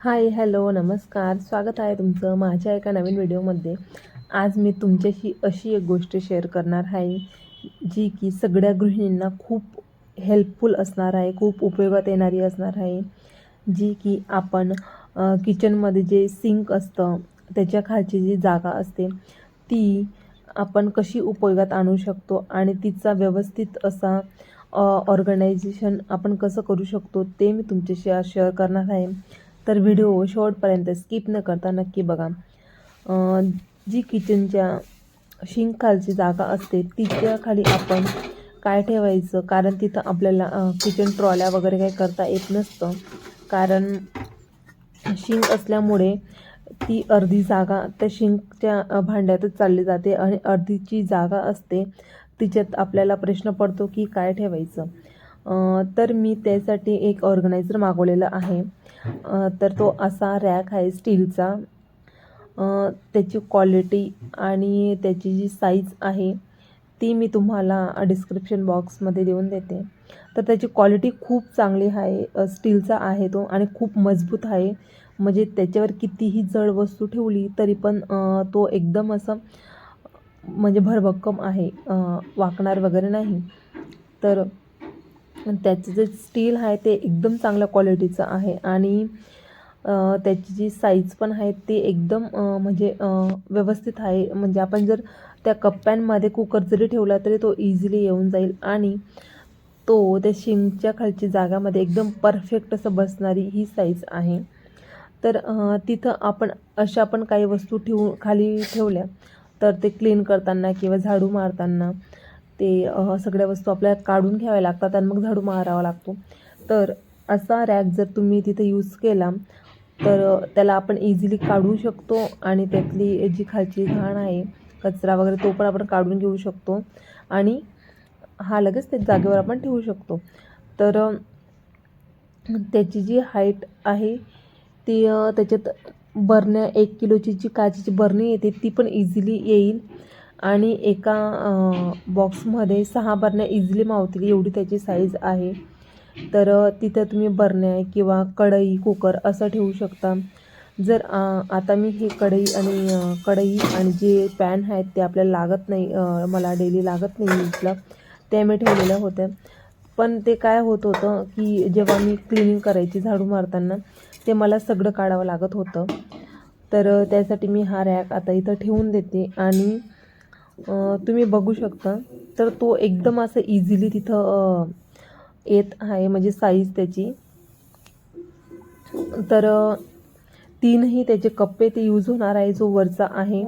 Hi hello नमस्कार. स्वागत आहे तुमचं माझ्या एका नवीन व्हिडिओमध्ये. आज मी तुमच्याशी अशी एक गोष्ट शेअर करणार आहे जी की सगळ्या गृहिणींना खूप हेल्पफुल असणार आहे खूप उपयोगात येणारी असणार आहे. जी की आपण किचनमध्ये जे सिंक असतं त्याच्या खालची जी जागा असते ती आपण कशी उपयोगात आणू शकतो आणि तिचा व्यवस्थित असा ऑर्गनायझेशन आपण कसं करू शकतो ते मी तुमच्याशी आज शेअर करणार आहे. तर व्हिडिओ शेवटपर्यंत स्किप न करता नक्की बघा. जी किचनच्या शिंक खालची जागा असते तिच्या खाली आपण काय ठेवायचं? कारण तिथं आपल्याला किचन ट्रॉल्या वगैरे काही करता येत नसतं. कारण शिंक असल्यामुळे ती अर्धी जागा त्या शिंकच्या भांड्यातच चालली जाते आणि अर्धीची जागा असते. तिच्यात आपल्याला प्रश्न पडतो की काय ठेवायचं? तर मी त्यासाठी एक ऑर्गनायझर मागवलेला आहे. तर तो असा रॅक आहे स्टीलचा त्याची क्वालिटी आणि त्याची जी साईज आहे ती मी तुम्हाला डिस्क्रिप्शन बॉक्समध्ये देऊन देते. तर त्याची क्वालिटी खूप चांगली आहे स्टीलचा आहे तो आणि खूप मजबूत आहे. म्हणजे त्याच्यावर कितीही जड वस्तू ठेवली तरी पण तो एकदम असं म्हणजे भरभक्कम आहे वाकणार वगैरे नाही. तर त्याचं जे स्टील आहे ते एकदम चांगल्या क्वालिटीचं आहे. आणि त्याची जी साईज पण आहे ती एकदम म्हणजे व्यवस्थित आहे. म्हणजे आपण जर त्या कप्प्यांमध्ये कुकर जरी ठेवला तरी तो इझिली येऊन जाईल. आणि तो त्या शिंगच्या खालची जागामध्ये एकदम परफेक्ट असं बसणारी ही साईज आहे. तर तिथं आपण अशा पण काही वस्तू ठेवू खाली ठेवल्या तर ते क्लीन करताना किंवा झाडू मारताना ते सगळ्या वस्तू आपल्याला काढून घ्याव्या लागतात आणि मग झाडू मारावा लागतो. तर असा रॅक जर तुम्ही तिथे यूज केला तर त्याला आपण इझिली काढू शकतो आणि त्यातली जी खालची घाण आहे कचरा वगैरे तो पण आपण काढून घेऊ शकतो. आणि हा लगेच त्या जागेवर आपण ठेवू शकतो. तर त्याची जी हाईट आहे ती त्याच्यात बरण्या एक किलोची जी काचेची बरणी येते ती पण इझिली येईल. आणि एका बॉक्समध्ये सहा बरण्या इझिली मावतील एवढी त्याची साईज आहे. तर तिथं तुम्ही बरण्या किंवा कढई कुकर असं ठेवू शकता. जर आता मी ही कढई आणि कढई आणि जे पॅन आहेत ते आपल्याला लागत नाही मला डेली लागत नाही यूजला त्या मी ठेवलेल्या होत्या. पण ते काय होत होतं की जेव्हा मी क्लिनिंग करायची झाडू मारताना ते मला सगळं काढावं लागत होतं. तर त्यासाठी मी हा रॅक आता इथं ठेवून देते आणि तुम्ही बघू शकता. तर तो एकदम असं इझिली तिथं येत आहे म्हणजे साईज त्याची. तर तीनही त्याचे कप्पे ते यूज होणार आहे जो वरचा आहे.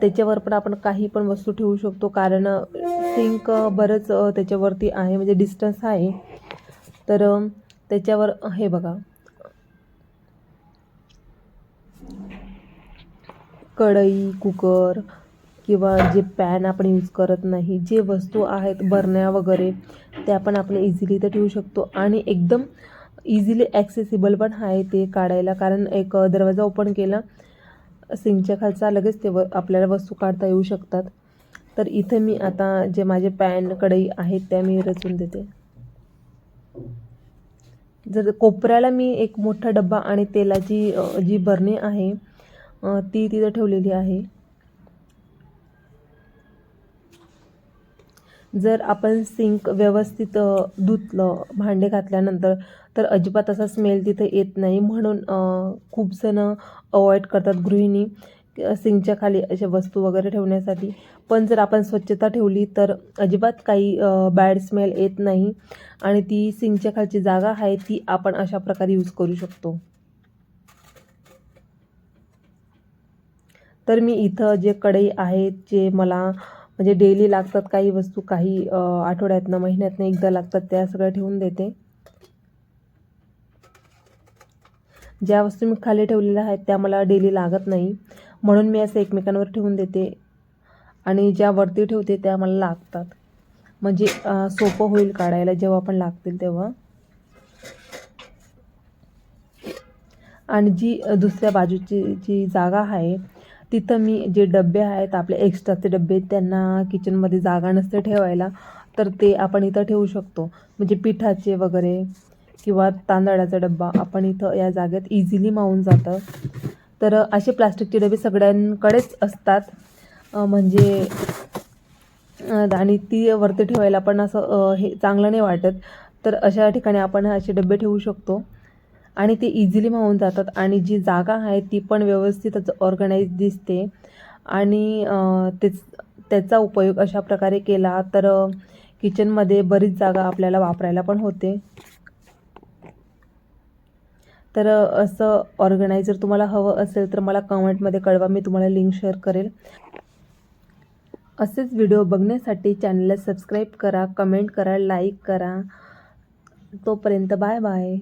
त्याच्यावर पण आपण काही पण वस्तू ठेवू शकतो कारण सिंक बरंच त्याच्यावरती आहे म्हणजे डिस्टन्स आहे. तर त्याच्यावर हे बघा. कढई कुकर किंवा जे पॅन आपण यूज करत नाही जे वस्तू आहेत बरण्या वगैरे त्या पण आपण इझिली इथं ठेवू शकतो. आणि एकदम इझिली ॲक्सेसिबल पण आहे ते काढायला. कारण एक दरवाजा ओपन केला सिंकच्या खालचा लगेच ते व आपल्याला वस्तू काढता येऊ शकतात. तर इथे मी आता जे माझे पॅन कढई आहेत त्या मी रचून देते. जर कोपऱ्याला मी एक मोठा डब्बा आणि तेलाची जी बरणी आहे ती तिथं ठेवलेली आहे. जर आपण सिंक व्यवस्थित धुतलं भांडे घातल्यानंतर तर अजिबात असा स्मेल तिथे येत नाही. म्हणून खूप जणं अवॉइड करतात गृहिणी सिंकच्या खाली अशा वस्तू वगैरे ठेवण्यासाठी. पण जर आपण स्वच्छता ठेवली तर अजिबात काही बॅड स्मेल येत नाही. आणि ती सिंकच्या खालची जागा आहे ती आपण अशा प्रकारे यूज करू शकतो. तर मी इथं जे कढई आहेत जे मला म्हणजे डेली लागतात काही वस्तू काही आठवड्यातनं महिन्यातनं एकदा लागतात त्या सगळ्या ठेवून देते. ज्या वस्तू मी खाली ठेवलेल्या आहेत त्या मला डेली लागत नाही. म्हणून मी असं एकमेकांवर ठेवून देते. आणि ज्या वरती ठेवते त्या मला लागतात. म्हणजे सोपं होईल काढायला जेव्हा पण लागतील तेव्हा. आणि जी दुसऱ्या बाजूची जी जागा आहे तिथं मी जे डबे आहेत आपले एक्स्ट्राचे डबे त्यांना किचनमध्ये जागा नसते ठेवायला तर ते आपण इथं ठेवू शकतो. म्हणजे पिठाचे वगैरे किंवा तांदळाचा डब्बा आपण इथं या जागेत इझिली मावून जातं. तर असे प्लास्टिकचे डबे सगळ्यांकडेच असतात. म्हणजे आणि ती वरती ठेवायला पण असं हे चांगलं नाही वाटत. तर अशा ठिकाणी आपण असे डबे ठेवू शकतो. आणि ते इझिली मावून जातात. आणि जी जागा आहे ती पण व्यवस्थितच ऑर्गनाईज दिसते. आणि तेच त्याचा उपयोग अशा प्रकारे केला तर किचनमध्ये बरीच जागा आपल्याला वापरायला पण होते. तर असं ऑर्गनायझर तुम्हाला हवं असेल तर मला कमेंटमध्ये कळवा मी तुम्हाला लिंक शेअर करेल. असेच व्हिडिओ बघण्यासाठी चॅनलला सबस्क्राईब करा कमेंट करा लाईक करा. तोपर्यंत बाय बाय